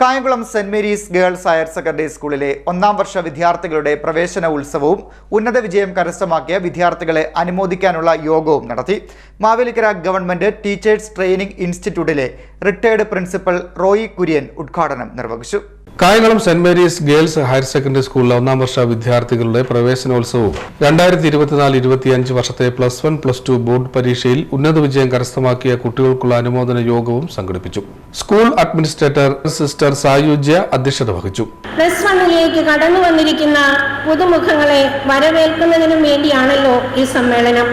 Kayamkulam saint Mary's girls higher secondary സ്കൂളിലെ ഒന്നാം വർഷ വിദ്യാർത്ഥികളുടെ പ്രവേശന ഉത്സവവും ഉന്നത വിജയം കരസ്ഥമാക്കിയ വിദ്യാർത്ഥികളെ അനുമോദിക്കാനുള്ള യോഗവും നടത്തി. മാവേലിക്കര ഗവൺമെന്റ് ടീച്ചേഴ്സ് ട്രെയിനിംഗ് ഇൻസ്റ്റിറ്റ്യൂട്ടിലെ റിട്ടയർഡ് പ്രിൻസിപ്പൽ റോയി കുര്യൻ ഉദ്ഘാടനം നിർവഹിച്ചു. Kayamkulam saint Mary's girls higher secondary സ്കൂളിലെ ഒന്നാം വർഷ വിദ്യാർത്ഥികളുടെ പ്രവേശനോത്സവവും രണ്ടായിരത്തി ഇരുപത്തിനാല് ഇരുപത്തിയഞ്ച് വർഷത്തെ plus one plus two board പരീക്ഷയിൽ ഉന്നത വിജയം കരസ്ഥമാക്കിയ കുട്ടികൾക്കുള്ള അനുമോദന യോഗവും സംഘടിപ്പിച്ചു. സ്കൂൾ അഡ്മിനിസ്ട്രേറ്റർ സിസ്റ്റർ സായുജ്യ അധ്യക്ഷത വഹിച്ചു. പ്ലസ് വണ്ണിലേക്ക് കടന്നു വന്നിരിക്കുന്ന പുതുമുഖങ്ങളെ വരവേൽക്കുന്നതിനും വേണ്ടിയാണല്ലോ ഈ സമ്മേളനം.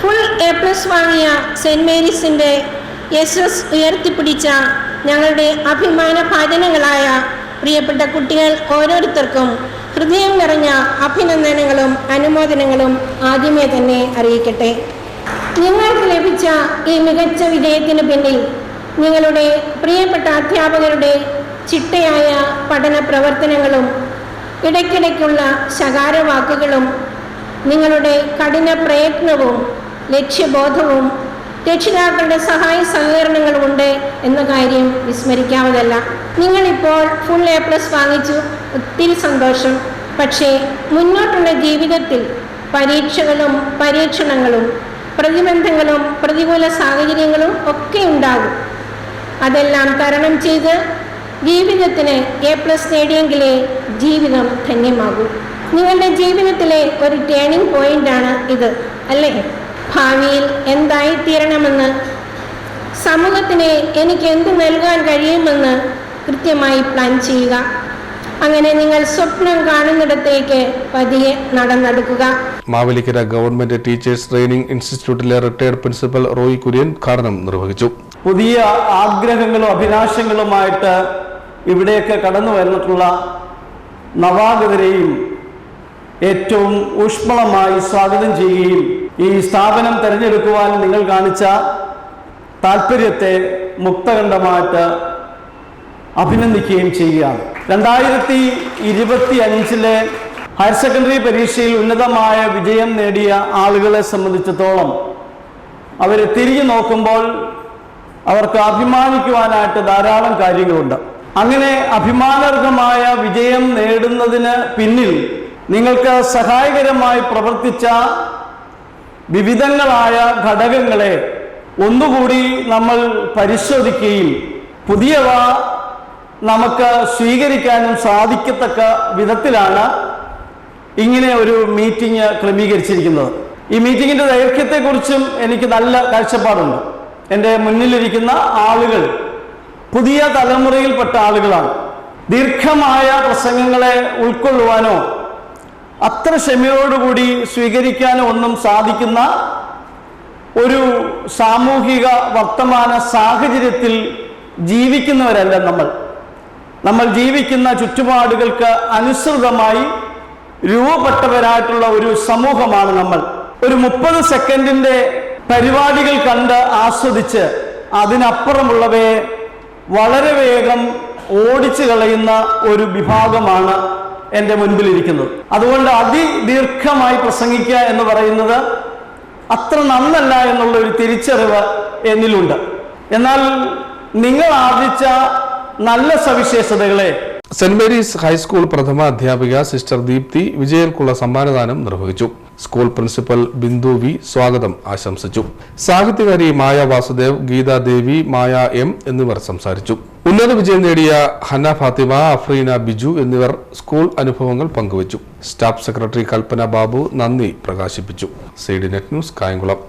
ഫുൾ എ പ്ലസ് വാങ്ങിയ സെന്റ് മേരീസിന്റെ എസ് ഉയർത്തിപ്പിടിച്ച ഞങ്ങളുടെ അഭിമാന ഭാജനങ്ങളായ പ്രിയപ്പെട്ട കുട്ടികൾ ഓരോരുത്തർക്കും ഹൃദയം നിറഞ്ഞ അഭിനന്ദനങ്ങളും അനുമോദനങ്ങളും ആദ്യമേ തന്നെ അറിയിക്കട്ടെ. നിങ്ങൾക്ക് ലഭിച്ച ഈ മികച്ച വിജയത്തിന് പിന്നിൽ നിങ്ങളുടെ പ്രിയപ്പെട്ട അധ്യാപകരുടെ ചിട്ടയായ പഠന പ്രവർത്തനങ്ങളും ഇടയ്ക്കിടയ്ക്കുള്ള ശകാരവാക്കുകളും നിങ്ങളുടെ കഠിന പ്രയത്നവും ലക്ഷ്യബോധവും രക്ഷിതാക്കളുടെ സഹായ സഹകരണങ്ങളും ഉണ്ട് എന്ന കാര്യം വിസ്മരിക്കാവതല്ല നിങ്ങളിപ്പോൾ ഫുൾ എ പ്ലസ് വാങ്ങിച്ചു. ഒത്തിരി സന്തോഷം. പക്ഷേ മുന്നോട്ടുള്ള ജീവിതത്തിൽ പരീക്ഷകളും പരീക്ഷണങ്ങളും പ്രതിബന്ധങ്ങളും പ്രതികൂല സാഹചര്യങ്ങളും ഒക്കെ ഉണ്ടാകും. അതെല്ലാം തരണം ചെയ്ത് ജീവിതത്തിന് എ പ്ലസ് നേടിയെങ്കിലേ ജീവിതം ധന്യമാകൂ. നിങ്ങളുടെ ജീവിതത്തിലെ ഒരു ടേണിംഗ് പോയിന്റാണ് ഇത് അല്ലേ? ഭാവിയിൽ എന്തായിത്തീരണമെന്ന് സമൂഹത്തിന് എനിക്ക് എന്ത് നൽകാൻ കഴിയുമെന്ന് കൃത്യമായി പ്ലാൻ ചെയ്യുക. അങ്ങനെ നിങ്ങൾ സ്വപ്നം കാണുന്നിടത്തേക്ക് പതിയെ നടന്നെടുക്കുക. മാവേലിക്കര ഗവൺമെന്റ് ടീച്ചേഴ്സ് ട്രെയിനിംഗ് ഇൻസ്റ്റിറ്റ്യൂട്ടിലെ റിട്ടയർഡ് പ്രിൻസിപ്പൽ റോയി കുര്യൻ ഉദ്ഘാടനം നിർവഹിച്ചു. പുതിയ ആഗ്രഹങ്ങളും അഭിലാഷങ്ങളുമായിട്ട് ഇവിടെയൊക്കെ കടന്നു വന്നിട്ടുള്ള നവാഗതരെയും ഏറ്റവും ഊഷ്മളമായി സ്വാഗതം ചെയ്യുകയും ഈ സ്ഥാപനം തിരഞ്ഞെടുക്കുവാൻ നിങ്ങൾ കാണിച്ച താല്പര്യത്തെ മുക്തകണ്ഠമായിട്ട് അഭിനന്ദിക്കുകയും ചെയ്യുകയാണ് രണ്ടായിരത്തി ഇരുപത്തി അഞ്ചിലെ ഹയർ സെക്കൻഡറി പരീക്ഷയിൽ ഉന്നതമായ വിജയം നേടിയ ആളുകളെ സംബന്ധിച്ചിടത്തോളം അവരെ തിരിഞ്ഞു നോക്കുമ്പോൾ അവർക്ക് അഭിമാനിക്കുവാനായിട്ട് ധാരാളം കാര്യങ്ങളുണ്ട്. അങ്ങനെ അഭിമാനാർഹമായ വിജയം നേടുന്നതിന് പിന്നിൽ നിങ്ങൾക്ക് സഹായകരമായി പ്രവർത്തിച്ച വിവിധങ്ങളായ ഘടകങ്ങളെ ഒന്നുകൂടി നമ്മൾ പരിശോധിക്കുകയും പുതിയവ നമുക്ക് സ്വീകരിക്കാനും സാധിക്കത്തക്ക വിധത്തിലാണ് ഇങ്ങനെ ഒരു മീറ്റിംഗ് ക്രമീകരിച്ചിരിക്കുന്നത്. ഈ മീറ്റിങ്ങിന്റെ ദൈർഘ്യത്തെക്കുറിച്ചും എനിക്ക് നല്ല കാഴ്ചപ്പാടുണ്ട്. എന്റെ മുന്നിലിരിക്കുന്ന ആളുകൾ പുതിയ തലമുറയിൽപ്പെട്ട ആളുകളാണ്. ദീർഘമായ പ്രസംഗങ്ങളെ ഉൾക്കൊള്ളുവാനോ അത്ര ക്ഷമയോടുകൂടി സ്വീകരിക്കാനോ ഒന്നും സാധിക്കുന്ന ഒരു സാമൂഹിക വർത്തമാന സാഹചര്യത്തിൽ ജീവിക്കുന്നവരല്ല നമ്മൾ. നമ്മൾ ജീവിക്കുന്ന ചുറ്റുപാടുകൾക്ക് അനുസൃതമായി രൂപപ്പെട്ടവരായിട്ടുള്ള ഒരു സമൂഹമാണ് നമ്മൾ. ഒരു മുപ്പത് സെക്കൻഡിന്റെ പരിപാടികൾ കണ്ട് ആസ്വദിച്ച് അതിനപ്പുറമുള്ളവയെ വളരെ വേഗം ഓടിച്ചു കളയുന്ന ഒരു വിഭാഗമാണ് എന്റെ മുൻപിലിരിക്കുന്നത്. അതുകൊണ്ട് അതിദീർഘമായി പ്രസംഗിക്കുക എന്ന് പറയുന്നത് അത്ര നന്നല്ല എന്നുള്ള ഒരു തിരിച്ചറിവ് എന്നിലുണ്ട്. എന്നാൽ നിങ്ങൾ ആർജിച്ച നല്ല സവിശേഷതകളെ. സെന്റ് മേരീസ് ഹൈസ്കൂൾ പ്രഥമ അധ്യാപിക സിസ്റ്റർ ദീപ്തി വിജയർക്കുള്ള സമ്മാനദാനം നിർവഹിച്ചു. സ്കൂൾ പ്രിൻസിപ്പൽ ബിന്ദു വി സ്വാഗതം ആശംസിച്ചു. സാഹിത്യകാരി മായ വാസുദേവ് ഗീതാ ദേവി മായ എം എന്നിവർ സംസാരിച്ചു. ഉന്നത വിജയം നേടിയ ഹന്ന ഫാത്തിമ അഫ്രീന ബിജു എന്നിവർ സ്കൂൾ അനുഭവങ്ങൾ പങ്കുവച്ചു. സ്റ്റാഫ് സെക്രട്ടറി കൽപ്പന ബാബു നന്ദി പ്രകാശിപ്പിച്ചു. C net news Kayamkulam.